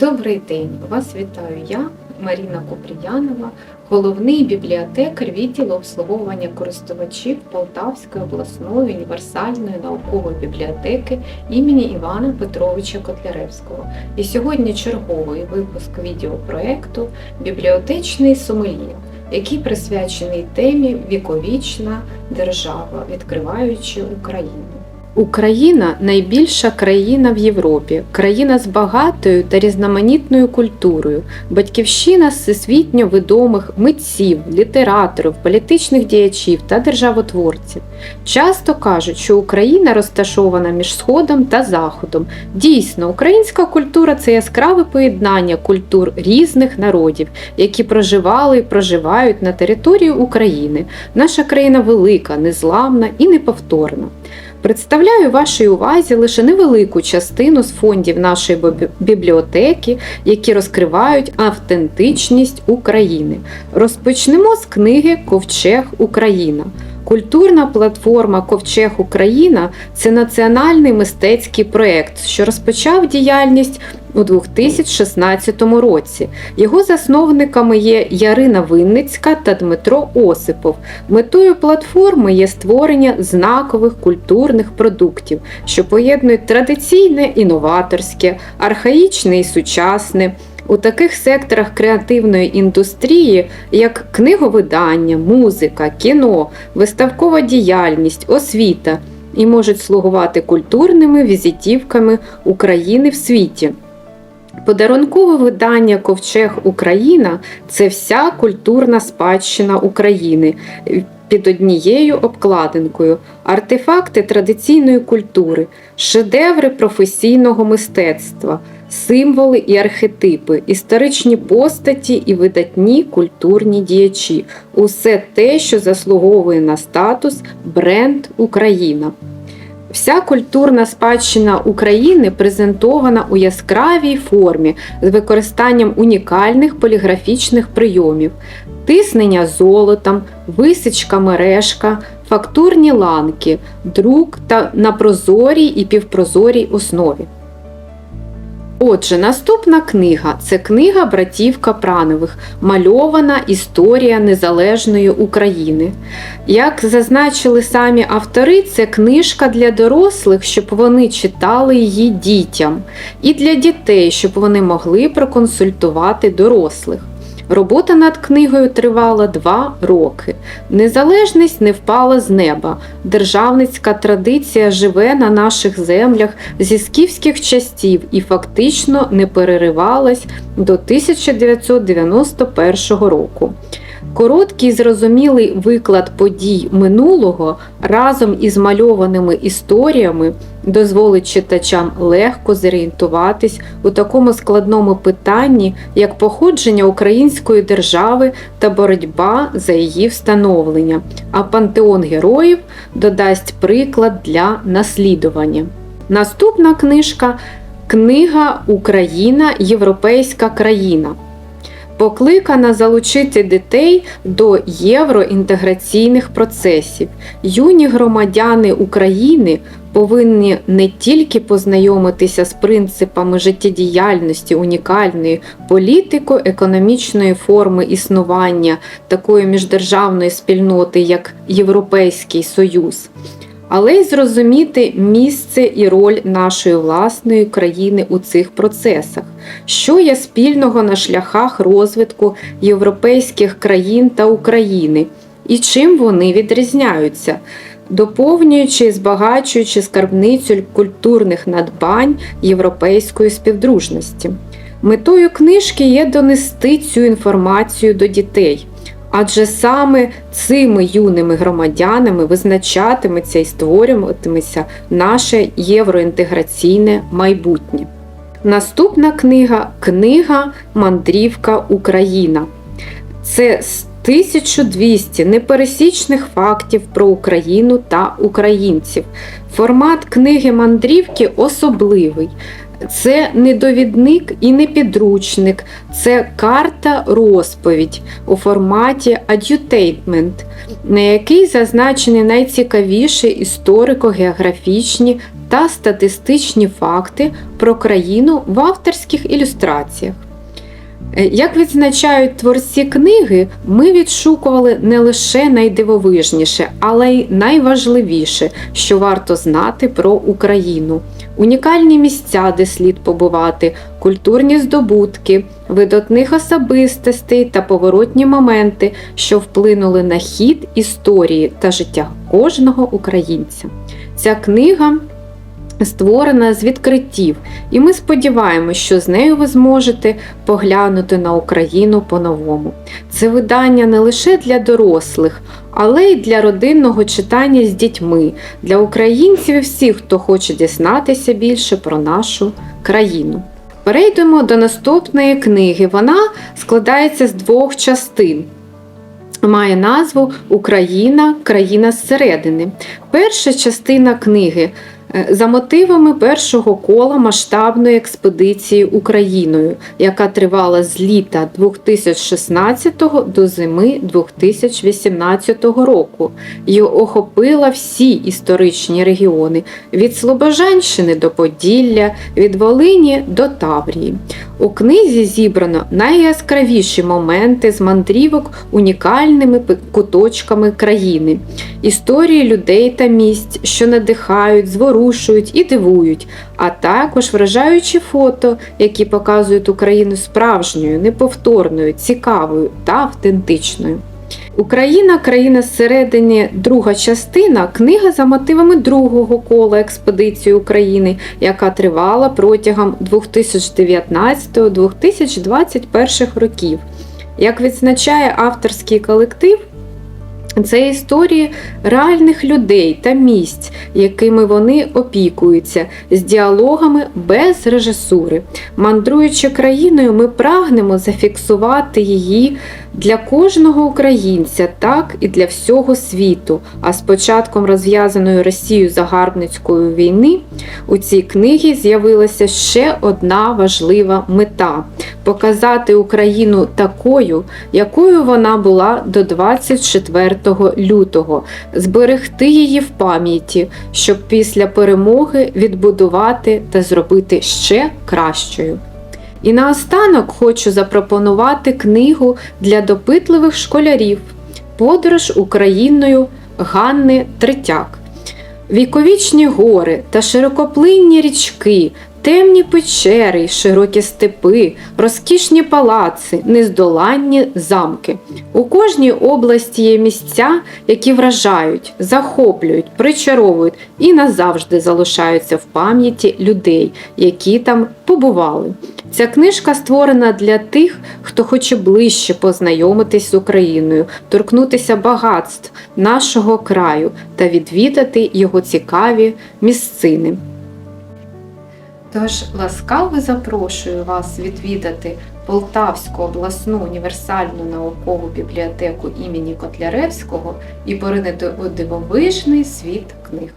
Добрий день! Вас вітаю я, Маріна Купріянова, головний бібліотекар відділу обслуговування користувачів Полтавської обласної універсальної наукової бібліотеки імені Івана Петровича Котляревського. І сьогодні черговий випуск відеопроекту Бібліотечний сомельє, який присвячений темі Віковічна держава, відкриваючи Україну. Україна найбільша країна в Європі, країна з багатою та різноманітною культурою, батьківщина всесвітньо відомих митців, літераторів, політичних діячів та державотворців. Часто кажуть, що Україна розташована між Сходом та Заходом. Дійсно, українська культура це яскраве поєднання культур різних народів, які проживали і проживають на території України. Наша країна велика, незламна і неповторна. Представляю вашій увазі лише невелику частину з фондів нашої бібліотеки, які розкривають автентичність України. Розпочнемо з книги Ковчег Україна. Культурна платформа Ковчег Україна це національний мистецький проєкт, що розпочав діяльність у 2016 році. Його засновниками є Ярина Винницька та Дмитро Осипов. Метою платформи є створення знакових культурних продуктів, що поєднують традиційне і новаторське, архаїчне і сучасне. У таких секторах креативної індустрії, як книговидання, музика, кіно, виставкова діяльність, освіта, і можуть слугувати культурними візитівками України в світі. Подарункове видання Ковчег Україна це вся культурна спадщина України під однією обкладинкою, артефакти традиційної культури, шедеври професійного мистецтва, символи і архетипи, історичні постаті і видатні культурні діячі усе те, що заслуговує на статус бренд Україна. Вся культурна спадщина України презентована у яскравій формі з використанням унікальних поліграфічних прийомів, тиснення золотом, висічка мережка, фактурні ланки, друк та на прозорій і півпрозорій основі. Отже, наступна книга це книга братів Капранових Мальована історія незалежної України. Як зазначили самі автори, це книжка для дорослих, щоб вони читали її дітям, і для дітей, щоб вони могли проконсультувати дорослих. Робота над книгою тривала два роки. Незалежність не впала з неба. Державницька традиція живе на наших землях зі скіфських часів і фактично не переривалась до 1991 року. Короткий зрозумілий виклад подій минулого разом із мальованими історіями дозволить читачам легко зорієнтуватись у такому складному питанні, як походження української держави та боротьба за її встановлення, а пантеон героїв додасть приклад для наслідування. Наступна книжка Книга Україна. Європейська країна покликана залучити дітей до євроінтеграційних процесів. Юні громадяни України повинні не тільки познайомитися з принципами життєдіяльності унікальної політико-економічної форми існування такої міждержавної спільноти, як Європейський Союз. Але й зрозуміти місце і роль нашої власної країни у цих процесах, що є спільного на шляхах розвитку європейських країн та України, і чим вони відрізняються, доповнюючи і збагачуючи скарбницю культурних надбань європейської співдружності. Метою книжки є донести цю інформацію до дітей. Адже саме цими юними громадянами визначатиметься і створюватиметься наше євроінтеграційне майбутнє. Наступна книга книга Мандрівка Україна. Це з 1200 непересічних фактів про Україну та українців. Формат книги мандрівки особливий. Це не довідник і не підручник, це карта розповідь у форматі adjutainment, на якій зазначені найцікавіші історико-географічні та статистичні факти про країну в авторських ілюстраціях. Е, Як відзначають творці книги, ми відшукували не лише найдивовижніше, але й найважливіше, що варто знати про Україну. Унікальні місця, де слід побувати, культурні здобутки, видатних особистостей та поворотні моменти, що вплинули на хід історії та життя кожного українця. Ця книга створена з відкриттів, і ми сподіваємося, що з нею ви зможете поглянути на Україну по-новому. Це видання не лише для дорослих, але й для родинного читання з дітьми, для українців і всіх, хто хоче дізнатися більше про нашу країну. Перейдемо до наступної книги. Вона складається з двох частин. Має назву Україна, країна зсередини. Перша частина книги за мотивами першого кола масштабної експедиції Україною, яка тривала з літа 2016 до зими 2018 року і охопила всі історичні регіони від Слобожанщини до Поділля, від Волині до Таврії. У книзі зібрано найяскравіші моменти з мандрівок унікальними куточками країни, історії людей та місць, що надихають, зворушують і дивують, а також вражаючі фото, які показують Україну справжньою, неповторною, цікавою та автентичною. Україна, країна зсередині, друга частина, книга за мотивами другого кола експедиції України, яка тривала протягом 2019-2021 років. Як відзначає авторський колектив, це історії реальних людей та місць, якими вони опікуються, з діалогами без режисури. Мандруючи країною, ми прагнемо зафіксувати її для кожного українця, так і для всього світу. А з початком розв'язаної Росією загарбницької війни у цій книгі з'явилася ще одна важлива мета показати Україну такою, якою вона була до 24 лютого, зберегти її в пам'яті, щоб після перемоги відбудувати та зробити ще кращою. І наостанок хочу запропонувати книгу для допитливих школярів Подорож Україною Ганни Третяк. Віковічні гори та широкоплинні річки, темні печери, й широкі степи, розкішні палаци, нездоланні замки. У кожній області є місця, які вражають, захоплюють, причаровують і назавжди залишаються в пам'яті людей, які там побували. Ця книжка створена для тих, хто хоче ближче познайомитись з Україною, торкнутися багатств нашого краю та відвідати його цікаві місцини. Тож ласкаво запрошую вас відвідати Полтавську обласну універсальну наукову бібліотеку імені Котляревського і поринити у дивовижний світ книг.